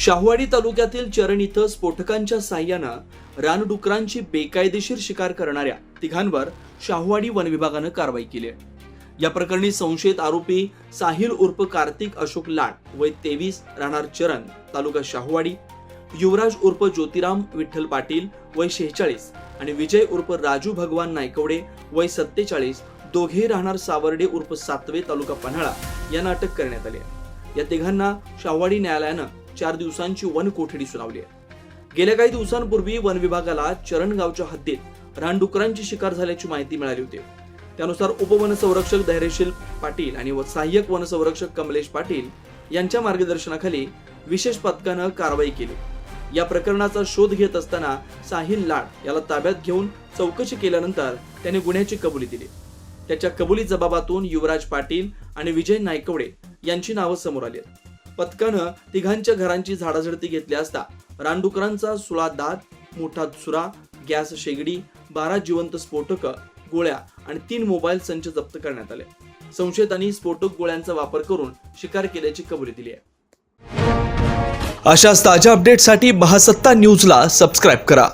शाहवाडी तालुक्यातील चरण इथं स्फोटकांच्या साह्यानं रानडुकरांची बेकायदेशीर शिकार करणाऱ्या तिघांवर शाहवाडी वन विभागानं कारवाई केली आहे. या प्रकरणी संशयित आरोपी साहिल उर्फ कार्तिक अशोक लाड वय तेवीस राहणार चरण तालुका शाहवाडी युवराज उर्फ ज्योतिराम विठ्ठल पाटील वय शेहेचाळीस आणि विजय उर्फ राजू भगवान नायकवडे वय सत्तेचाळीस दोघे राहणार सावर्डे उर्फ सातवे तालुका पन्हाळा यांना अटक करण्यात आली आहे. या तिघांना शाहवाडी न्यायालयानं चार दिवसांची वन कोठडी सुनावली आहे. गेल्या काही दिवसांपूर्वी वन विभागाला चरण गावच्या हद्दीत रानडुकरांची शिकार झाल्याची माहिती मिळाली होती. त्यानुसार उपवन संरक्षक धैर्यशील पाटील आणि सहाय्यक वन संरक्षक कमलेश पाटील यांच्या मार्गदर्शनाखाली विशेष पथकानं कारवाई केली. या प्रकरणाचा शोध घेत असताना साहिल लाड याला ताब्यात घेऊन चौकशी केल्यानंतर त्याने गुन्ह्याची कबुली दिली. त्याच्या कबुली जबाबातून युवराज पाटील आणि विजय नायकवडे यांची नावं समोर आली आहेत. पथकानं तिघांच्या घरांची झाडाझडती घेतली असता रानडुकरांचा सुळा दात मोठा सुरा गॅस शेगडी बारा जिवंत स्फोटक गोळ्या आणि तीन मोबाईल संच जप्त करण्यात आले. संशयितांनी स्फोटक गोळ्यांचा वापर करून शिकार केल्याची कबुली दिली आहे. अशाच ताज्या अपडेटसाठी महासत्ता न्यूजला सबस्क्राईब करा.